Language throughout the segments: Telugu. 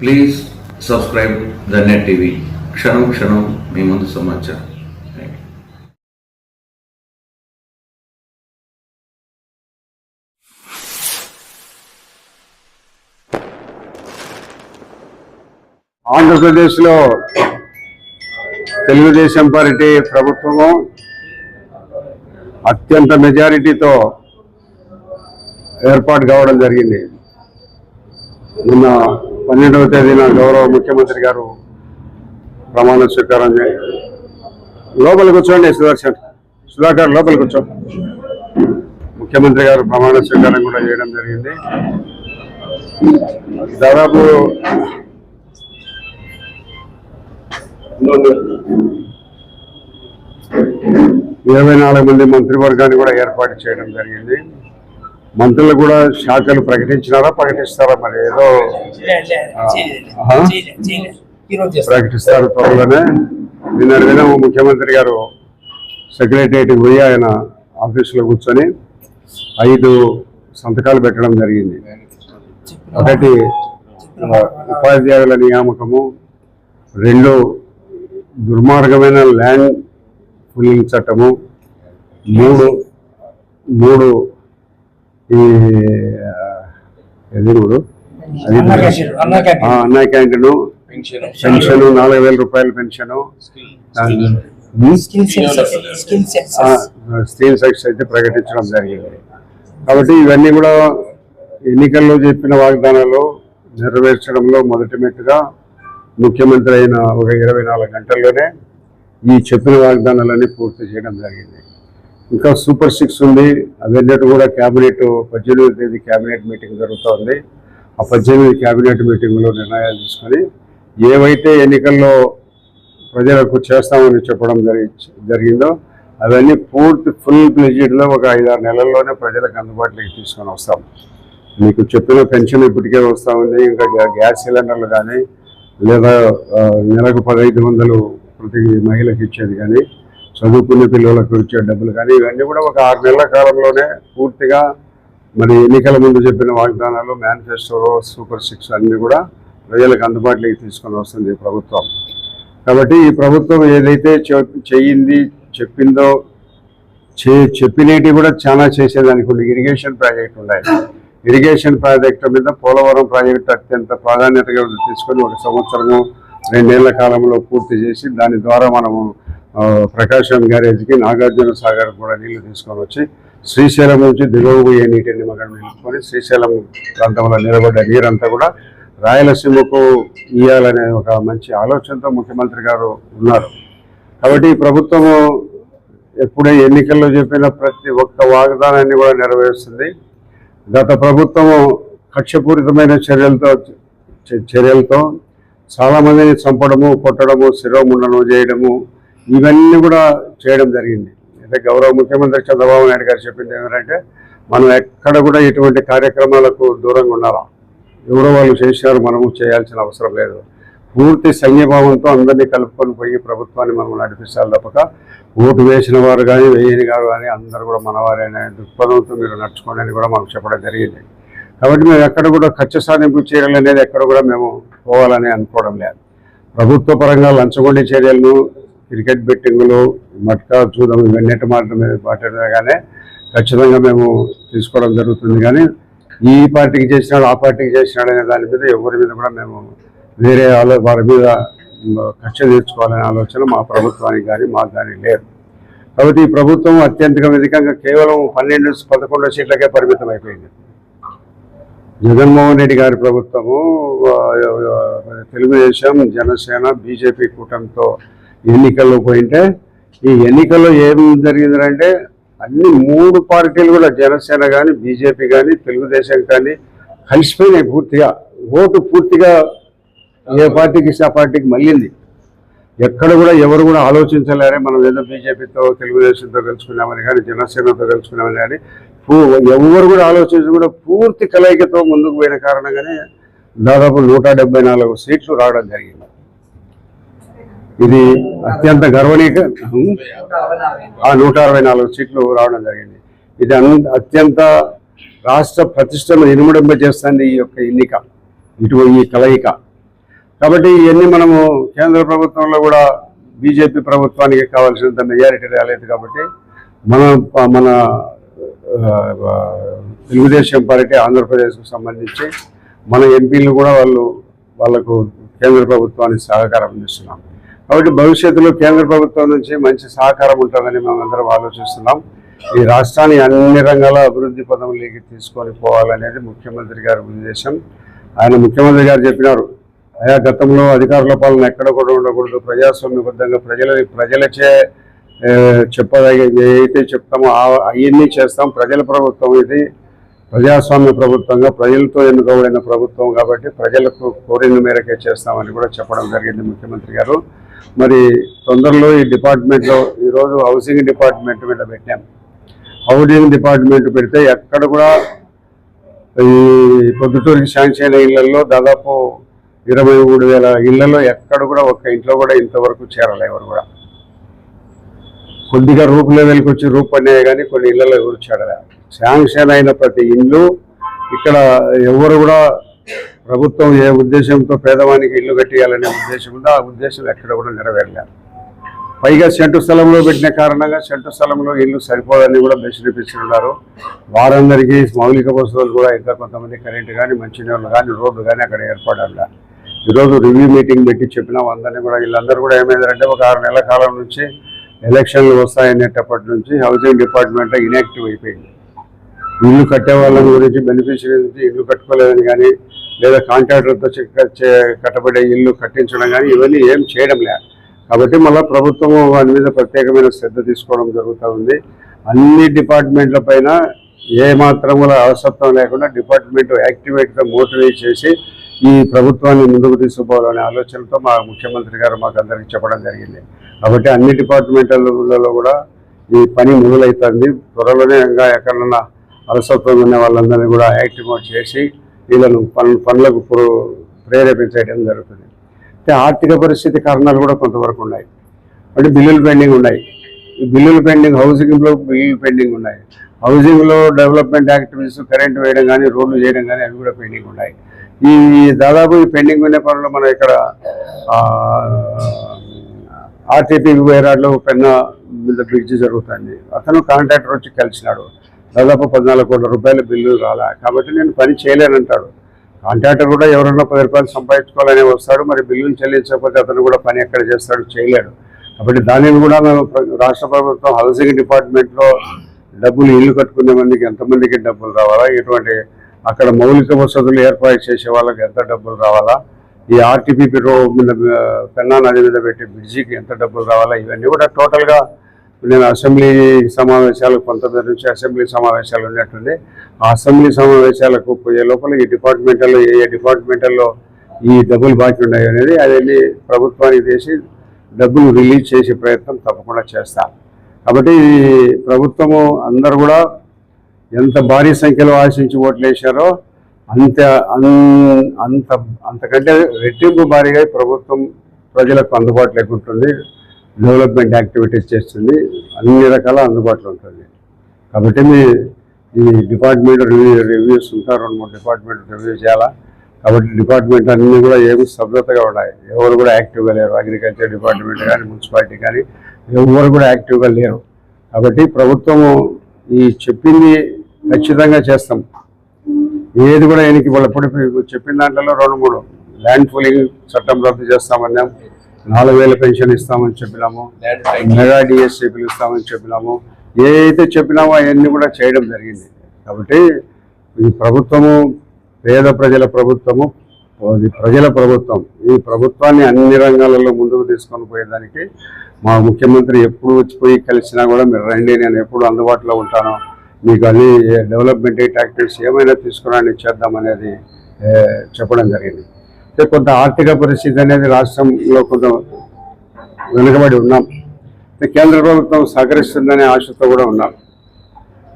Please subscribe the net TV క్షణం క్షణం మీ ముందు సమాచారం. ఆంధ్రప్రదేశ్లో తెలుగుదేశం పార్టీ ప్రభుత్వము అత్యంత మెజారిటీతో ఏర్పాటు కావడం జరిగింది. నిన్న పన్నెండవ తేదీన గౌరవ ముఖ్యమంత్రి గారు ప్రమాణ స్వీకారం చే- లోపల కూర్చోండి సుదర్శన్. సుధాకర్ లోపల కూర్చో. ముఖ్యమంత్రి గారు ప్రమాణ స్వీకారం కూడా చేయడం జరిగింది. దాదాపు ఇరవై నాలుగు మంది మంత్రివర్గాన్ని కూడా ఏర్పాటు చేయడం జరిగింది. మంత్రులు కూడా శాఖలు ప్రకటించినారా? ప్రకటిస్తారా మరి? ఏదో. ప్రకటిస్తారు త్వరలోనే. నిన్న దినం ముఖ్యమంత్రి గారు సెక్రటరియట్కి పోయి ఆయన ఆఫీసులో కూర్చొని ఐదు సంతకాలు పెట్టడం జరిగింది. ఒకటి ఉపాధ్యాయుల నియామకము రెండు దుర్మార్గమైన ల్యాండ్ పుల్లింగ్ చట్టము మూడు మూడు ఈ అది అన్నా క్యాంటీన్, పెన్షన్. నాలుగు వేల రూపాయల పెన్షన్. స్టీల్ సెక్స్ అయితే ప్రకటించడం జరిగింది. కాబట్టి ఇవన్నీ కూడా ఎన్నికల్లో చెప్పిన వాగ్దానాలు నెరవేర్చడంలో మొదటి మెట్టుగా ముఖ్యమంత్రి అయిన ఒక ఇరవై నాలుగు గంటల్లోనే ఈ చెప్పిన వాగ్దానాలన్నీ పూర్తి చేయడం జరిగింది. ఇంకా సూపర్ సిక్స్ ఉంది. అవన్నీ కూడా క్యాబినెట్ పద్దెనిమిది తేదీ క్యాబినెట్ మీటింగ్ జరుగుతోంది ఆ పద్దెనిమిది క్యాబినెట్ మీటింగ్లో నిర్ణయాలు తీసుకొని ఏవైతే ఎన్నికల్లో ప్రజలకు చేస్తామని చెప్పడం జరిగిందో అవన్నీ పూర్తి ఫుల్ ప్లెజిడ్లో ఒక ఐదారు నెలల్లోనే ప్రజలకు అందుబాటులోకి తీసుకొని వస్తాం. మీకు చెప్పిన పెన్షన్ ఇప్పటికే వస్తూ ఉంది. ఇంకా గ్యాస్ సిలిండర్లు కానీ లేదా నెలకు పదహైదు వందలు ప్రతి మహిళకి ఇచ్చేది కానీ చదువుకునే పిల్లలకు ఇచ్చే డబ్బులు కానీ ఇవన్నీ కూడా ఒక ఆరు నెలల కాలంలోనే పూర్తిగా మరి ఎన్నికల ముందు చెప్పిన వాగ్దానాలు మేనిఫెస్టోలో సూపర్ సిక్స్ అన్నీ కూడా ప్రజలకు అందుబాటులోకి తీసుకొని వస్తుంది ఈ ప్రభుత్వం. కాబట్టి ఈ ప్రభుత్వం ఏదైతే చె- చెయ్యింది చెప్పిందో చే చెప్పినవి కూడా చాలా చేసేదానికి ఉంది ఇరిగేషన్ ప్రాజెక్ట్ ఉన్నాయి. ఇరిగేషన్ ప్రాజెక్టు మీద పోలవరం ప్రాజెక్టు అత్యంత ప్రాధాన్యతగా తీసుకొని ఒక సంవత్సరము రెండేళ్ళ కాలంలో పూర్తి చేసి దాని ద్వారా మనము ప్రకాశం గ్యారేజ్కి నాగార్జున సాగర్ కూడా నీళ్ళు తీసుకొని వచ్చి శ్రీశైలం నుంచి దిగువ పోయే నీటిని మనం నిలుపుకొని శ్రీశైలం ప్రాంతంలో నిలబడ్డ నీరంతా కూడా రాయలసీమకు ఇవ్వాలనే ఒక మంచి ఆలోచనతో ముఖ్యమంత్రి గారు ఉన్నారు. కాబట్టి ఈ ప్రభుత్వము ఎప్పుడే ఎన్నికల్లో చెప్పిన ప్రతి ఒక్క వాగ్దానాన్ని కూడా నెరవేరుస్తుంది. గత ప్రభుత్వము కక్షపూరితమైన చర్యలతో చర్యలతో చాలామందిని చంపడము కొట్టడము శిరోముండనం చేయడము ఇవన్నీ కూడా చేయడం జరిగింది. అయితే గౌరవ ముఖ్యమంత్రి చంద్రబాబు నాయుడు గారు చెప్పింది ఏమంటే మనం ఎక్కడ కూడా ఇటువంటి కార్యక్రమాలకు దూరంగా ఉండాలా. ఎవరో వాళ్ళు చేశారు మనము చేయాల్సిన అవసరం లేదు. పూర్తి సంఘీభావంతో అందరినీ కలుపుకొని పోయి ప్రభుత్వాన్ని మనం నడిపించాలి తప్పక. ఓటు వేసిన వారు కానీ వేయని గారు కానీ అందరూ కూడా మనవారే అనే దృక్పథంతో మీరు నడుచుకోండి అని కూడా మనకు చెప్పడం జరిగింది. కాబట్టి మేము ఎక్కడ కూడా ఖర్చు సాధింపు చర్యలు అనేది ఎక్కడ కూడా మేము పోవాలని అనుకోవడం లేదు. ప్రభుత్వ పరంగా లంచగొండి చర్యలను క్రికెట్ బెట్టింగులు మట్కా చూడడం ఇవన్నీ మాట మీద మాట్లాడగానే ఖచ్చితంగా మేము తీసుకోవడం జరుగుతుంది. కానీ ఈ పార్టీకి చేసినాడు ఆ పార్టీకి చేసినాడు అనే దాని మీద ఎవరి మీద కూడా మేము వేరే ఆలో వారి మీద ఖర్చు తీర్చుకోవాలనే ఆలోచన మా ప్రభుత్వానికి కానీ మాకు కానీ లేదు. కాబట్టి ఈ ప్రభుత్వం అత్యంత విధికంగా కేవలం పన్నెండు పదకొండు సీట్లకే పరిమితం అయిపోయింది. జగన్మోహన్ రెడ్డి గారి ప్రభుత్వము తెలుగుదేశం జనసేన బీజేపీ కూటమితో ఎన్నికల్లో పోయింటే ఈ ఎన్నికల్లో ఏం జరిగిందంటే అన్ని మూడు పార్టీలు కూడా జనసేన కానీ బీజేపీ కానీ తెలుగుదేశం కానీ కలిసిపోయినాయి పూర్తిగా. ఓటు పూర్తిగా ఏ పార్టీకి ఇస్తే ఆ పార్టీకి మళ్ళీంది. ఎక్కడ కూడా ఎవరు కూడా ఆలోచించలేరే మనం ఏదో బీజేపీతో తెలుగుదేశంతో కలుసుకున్నామని కానీ జనసేనతో కలుసుకున్నామని కానీ ఎవరు కూడా ఆలోచించి కూడా పూర్తి కలయికతో ముందుకు పోయిన కారణంగానే దాదాపు నూట డెబ్బై నాలుగు సీట్లు రావడం జరిగింది. ఇది అత్యంత గర్వనీయ ఆ నూట అరవై నాలుగు సీట్లు రావడం జరిగింది. ఇది అత్యంత రాష్ట్ర ప్రతిష్టను ఇనుమడింప చేస్తుంది ఈ యొక్క ఎన్నిక ఇటు ఈ కలయిక. కాబట్టి ఇవన్నీ మనము కేంద్ర ప్రభుత్వంలో కూడా బీజేపీ ప్రభుత్వానికి కావాల్సినంత మెజారిటీ రాలేదు కాబట్టి మన మన తెలుగుదేశం పార్టీ ఆంధ్రప్రదేశ్కు సంబంధించి మన ఎంపీలు కూడా వాళ్ళు వాళ్ళకు కేంద్ర ప్రభుత్వానికి సహకారం అందిస్తున్నాం. కాబట్టి భవిష్యత్తులో కేంద్ర ప్రభుత్వం నుంచి మంచి సహకారం ఉంటుందని మేమందరం ఆలోచిస్తున్నాం. ఈ రాష్ట్రాన్ని అన్ని రంగాల అభివృద్ధి పదంలోకి తీసుకొని పోవాలనేది ముఖ్యమంత్రి గారి ఉద్దేశం. ఆయన ముఖ్యమంత్రి గారు చెప్పినారు ఆయా గతంలో అధికారుల పాలన ఎక్కడ కూడా ఉండకూడదు. ప్రజాస్వామ్యబద్ధంగా ప్రజల ప్రజలచే ఏ, ఏదైతే చెప్తామో అవన్నీ చేస్తాం. ప్రజల ప్రభుత్వం ఇది. ప్రజాస్వామ్య ప్రభుత్వంగా ప్రజలతో ఎన్నుకోబడిన ప్రభుత్వం కాబట్టి ప్రజలకు కోరిన మేరకే చేస్తామని కూడా చెప్పడం జరిగింది ముఖ్యమంత్రి గారు. మరి తొందరలో ఈ డిపార్ట్మెంట్లో ఈరోజు హౌసింగ్ డిపార్ట్మెంట్ మీద పెట్టాం. హౌసింగ్ డిపార్ట్మెంట్ పెడితే ఎక్కడ కూడా ఈ పొద్దుటూరికి శాంక్షన్ ఇళ్ళలో దాదాపు ఇరవై మూడు వేల ఇళ్ళలో ఎక్కడ కూడా ఒక్క ఇంట్లో కూడా ఇంతవరకు చేరలే ఎవరు కూడా. కొద్దిగా రూప్ లెవెల్కి వచ్చి రూప్ అనే కానీ కొన్ని ఇళ్ళలో ఎవరు చేరలే. శాంక్షన్ అయిన ప్రతి ఇల్లు ఇక్కడ ఎవరు కూడా ప్రభుత్వం ఏ ఉద్దేశంతో పేదవానికి ఇల్లు కట్టియాలనే ఉద్దేశం ఉందో ఆ ఉద్దేశం ఎక్కడ కూడా నెరవేరలేదు. పైగా సెంటు స్థలంలో పెట్టిన కారణంగా సెంటు స్థలంలో ఇల్లు సరిపోదని కూడా బెసిరిపిస్తున్నారు వారందరికీ మౌలిక వసతులు కూడా ఇంకా కొంతమంది కరెంటు కానీ మంచినీళ్ళు కానీ రోడ్లు కానీ అక్కడ ఏర్పడాలి. ఈరోజు రివ్యూ మీటింగ్ పెట్టి చెప్పినాం అందరినీ కూడా. వీళ్ళందరూ కూడా ఏమైందంటే ఒక ఆరు నెలల కాలం నుంచి ఎలక్షన్లు వస్తాయనేటప్పటి నుంచి హౌసింగ్ డిపార్ట్మెంట్ ఇన్యాక్టివ్ అయిపోయింది. ఇల్లు కట్టే వాళ్ళ గురించి బెనిఫిషియరీ నుంచి ఇల్లు కట్టుకోలేదని కానీ లేదా కాంట్రాక్టర్తో చే- కట్టబడే ఇల్లు కట్టించడం కానీ ఇవన్నీ ఏం చేయడం లే. కాబట్టి మళ్ళీ ప్రభుత్వం వాటి మీద ప్రత్యేకమైన శ్రద్ధ తీసుకోవడం జరుగుతూ ఉంది. అన్ని డిపార్ట్మెంట్ల పైన ఏ మాత్రం కూడా లేకుండా డిపార్ట్మెంట్ యాక్టివేట్గా మోటివేట్ చేసి ఈ ప్రభుత్వాన్ని ముందుకు తీసుకుపోవాలనే ఆలోచనతో మా ముఖ్యమంత్రి గారు మాకు అందరికీ చెప్పడం జరిగింది. కాబట్టి అన్ని డిపార్ట్మెంట్లలో కూడా ఈ పని మొదలవుతుంది త్వరలోనే ఇంకా ఎక్కడన్నా అలసత్వం ఉన్న వాళ్ళందరినీ కూడా యాక్టివేట్ చేసి వీళ్ళను పనులు పనులకు ప్రేరేపించడం జరుగుతుంది. అయితే ఆర్థిక పరిస్థితి కారణాలు కూడా కొంతవరకు ఉన్నాయి. అంటే బిల్లులు పెండింగ్ ఉన్నాయి. బిల్లులు పెండింగ్ హౌసింగ్లో బిల్లులు పెండింగ్ ఉన్నాయి. హౌసింగ్లో డెవలప్మెంట్ యాక్టివిటీస్ కరెంట్ వేయడం కానీ రోడ్లు చేయడం కానీ అవి కూడా పెండింగ్ ఉన్నాయి. ఈ దాదాపు ఈ పెండింగ్ ఉన్న పనులు మనం ఇక్కడ ఆర్టీపీ వేరాడ్లో పెన్న మీద బ్రిడ్జ్ జరుగుతుంది అతను కాంట్రాక్టర్ వచ్చి కలిసినాడు. దాదాపు పద్నాలుగు కోట్ల రూపాయల బిల్లు రాలే. కాబట్టి నేను పని చేయలేనంటాడు. కాంట్రాక్టర్ కూడా ఎవరన్నా పది రూపాయలు సంపాదించుకోవాలని వస్తాడు మరి బిల్లులు చెల్లించకపోతే అతను కూడా పని ఎక్కడ చేస్తాడు చేయలేడు. కాబట్టి దానిని కూడా మేము రాష్ట్ర ప్రభుత్వం హౌసింగ్ డిపార్ట్మెంట్లో డబ్బులు ఇల్లు కట్టుకునే మందికి ఎంతమందికి డబ్బులు రావాలా? ఎటువంటి అక్కడ మౌలిక వసతులు ఏర్పాటు చేసే వాళ్ళకి ఎంత డబ్బులు రావాలా? ఈ ఆర్టీపీ రో మీద పెన్నా నది మీద పెట్టే బ్రిడ్జికి ఎంత డబ్బులు రావాలా? ఇవన్నీ కూడా టోటల్గా నేను అసెంబ్లీ సమావేశాలు కొంతమంది నుంచి అసెంబ్లీ సమావేశాలు ఉన్నట్టుంది ఆ అసెంబ్లీ సమావేశాలకు పోయే లోపల ఈ డిపార్ట్మెంటల్లో ఏ ఏ డిపార్ట్మెంటల్లో ఈ డబ్బులు బాకీ ఉన్నాయి అనేది అది ప్రభుత్వానికి చేసి డబ్బులు రిలీజ్ చేసే ప్రయత్నం తప్పకుండా చేస్తా. కాబట్టి ప్రభుత్వము అందరు కూడా ఎంత భారీ సంఖ్యలో ఆశించి ఓట్లు వేశారో అంత అంత అంతకంటే రెట్టింపు భారీగా ప్రభుత్వం ప్రజలకు అందుబాటులోకి ఉంటుంది. డెవలప్మెంట్ యాక్టివిటీస్ చేస్తుంది. అన్ని రకాల అందుబాటులో ఉంటుంది. కాబట్టి మీ ఈ డిపార్ట్మెంట్ రివ్యూ రివ్యూస్ ఉంటారు రెండు మూడు డిపార్ట్మెంట్ రివ్యూ చేయాలా? కాబట్టి డిపార్ట్మెంట్ అన్నీ కూడా ఏమి సభ్యతగా ఉన్నాయి ఎవరు కూడా యాక్టివ్గా లేరు. అగ్రికల్చర్ డిపార్ట్మెంట్ కానీ మున్సిపాలిటీ కానీ ఎవరు కూడా యాక్టివ్గా లేరు. కాబట్టి ప్రభుత్వము ఈ చెప్పింది ఖచ్చితంగా చేస్తాం. ఏది కూడా ఆయనకి వాళ్ళు ఎప్పుడు చెప్పిన దాంట్లో రెండు మూడు. ల్యాండ్ పూలింగ్ చట్టం రద్దు చేస్తామన్నాం. నాలుగు వేల పెన్షన్ ఇస్తామని చెప్పినాము. మెగా డిఎస్సీపీలు ఇస్తామని చెప్పినాము. ఏ అయితే చెప్పినామో అవన్నీ కూడా చేయడం జరిగింది. కాబట్టి ఈ ప్రభుత్వము పేద ప్రజల ప్రభుత్వము ఇది ప్రజల ప్రభుత్వం. ఈ ప్రభుత్వాన్ని అన్ని రంగాలలో ముందుకు తీసుకొని పోయేదానికి మా ముఖ్యమంత్రి ఎప్పుడు వచ్చిపోయి కలిసినా కూడా మీరు రండి నేను ఎప్పుడు అందుబాటులో ఉంటాను. మీకు అన్ని డెవలప్మెంట్ యాక్టివిటీస్ ఏమైనా తీసుకురాని చేద్దామనేది చెప్పడం జరిగింది. కొంత ఆర్థిక పరిస్థితి అనేది రాష్ట్రంలో కొంత వెనుకబడి ఉన్నాం. కేంద్ర ప్రభుత్వం సహకరిస్తుందనే ఆశతో కూడా ఉన్నాం.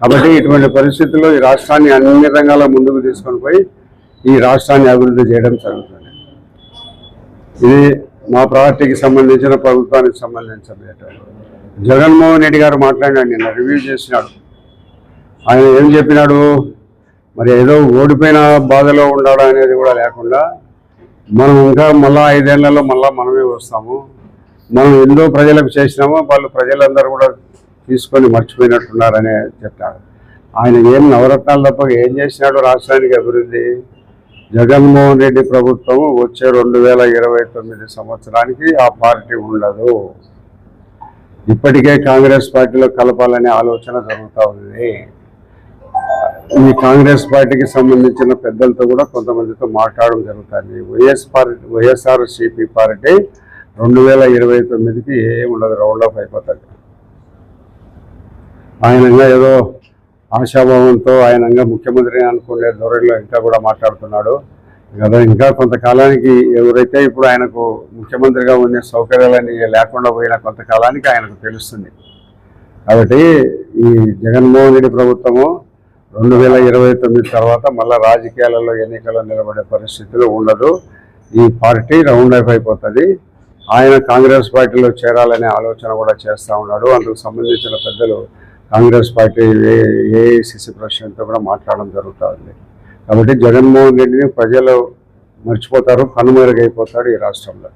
కాబట్టి ఇటువంటి పరిస్థితుల్లో ఈ రాష్ట్రాన్ని అన్ని రంగాల ముందుకు తీసుకొని పోయి ఈ రాష్ట్రాన్ని అభివృద్ధి చేయడం జరుగుతుంది. ఇది మా పార్టీకి సంబంధించిన ప్రభుత్వానికి సంబంధించిన జగన్మోహన్ రెడ్డి గారు మాట్లాడినాడు నిన్న రివ్యూ చేసినాడు. ఆయన ఏం చెప్పినాడు? మరి ఏదో ఓడిపోయిన బాధలో ఉండాడు అనేది కూడా లేకుండా మనం ఇంకా మళ్ళీ ఐదేళ్ళలో మళ్ళీ మనమే వస్తాము. మనం ఎన్నో ప్రజలకు చేసినామో వాళ్ళు ప్రజలందరూ కూడా తీసుకొని మర్చిపోయినట్టున్నారని చెప్పాడు ఆయన ఏం నవరత్నాలు తప్ప ఏం చేసినాడు రాష్ట్రానికి అభివృద్ధి? జగన్మోహన్ రెడ్డి ప్రభుత్వం వచ్చే రెండు వేల ఇరవై తొమ్మిది సంవత్సరానికి ఆ పార్టీ ఉండదు. ఇప్పటికే కాంగ్రెస్ పార్టీలో కలపాలనే ఆలోచన జరుగుతూ ఉంది. ఈ కాంగ్రెస్ పార్టీకి సంబంధించిన పెద్దలతో కూడా కొంతమందితో మాట్లాడడం జరుగుతుంది. YS party YSR CP party రెండు వేల ఇరవై తొమ్మిదికి ఏం ఉండదు రౌండ్ ఆఫ్ అయిపోతుంది. ఆయనంగా ఏదో ఆశాభావంతో ఆయనంగా ముఖ్యమంత్రి అనుకునే ధోరణిలో ఇంకా కూడా మాట్లాడుతున్నాడు. కదా ఇంకా కొంతకాలానికి ఎవరైతే ఇప్పుడు ఆయనకు ముఖ్యమంత్రిగా ఉండే సౌకర్యాలని లేకుండా పోయిన కొంతకాలానికి ఆయనకు తెలుస్తుంది. కాబట్టి ఈ జగన్మోహన్ రెడ్డి ప్రభుత్వము రెండు వేల ఇరవై తొమ్మిది తర్వాత మళ్ళీ రాజకీయాలలో ఎన్నికల్లో నిలబడే పరిస్థితిలో ఉండదు. ఈ పార్టీ రౌండ్ అప్ అయిపోతుంది. ఆయన కాంగ్రెస్ పార్టీలో చేరాలనే ఆలోచన కూడా చేస్తూ ఉన్నాడు. అందుకు సంబంధించిన పెద్దలు కాంగ్రెస్ పార్టీ ఏఐసిసి ప్రెసిడెంట్తో కూడా మాట్లాడడం జరుగుతుంది. కాబట్టి జగన్మోహన్ రెడ్డిని ప్రజలు మర్చిపోతారు కనుమరుగైపోతాడు ఈ రాష్ట్రంలో.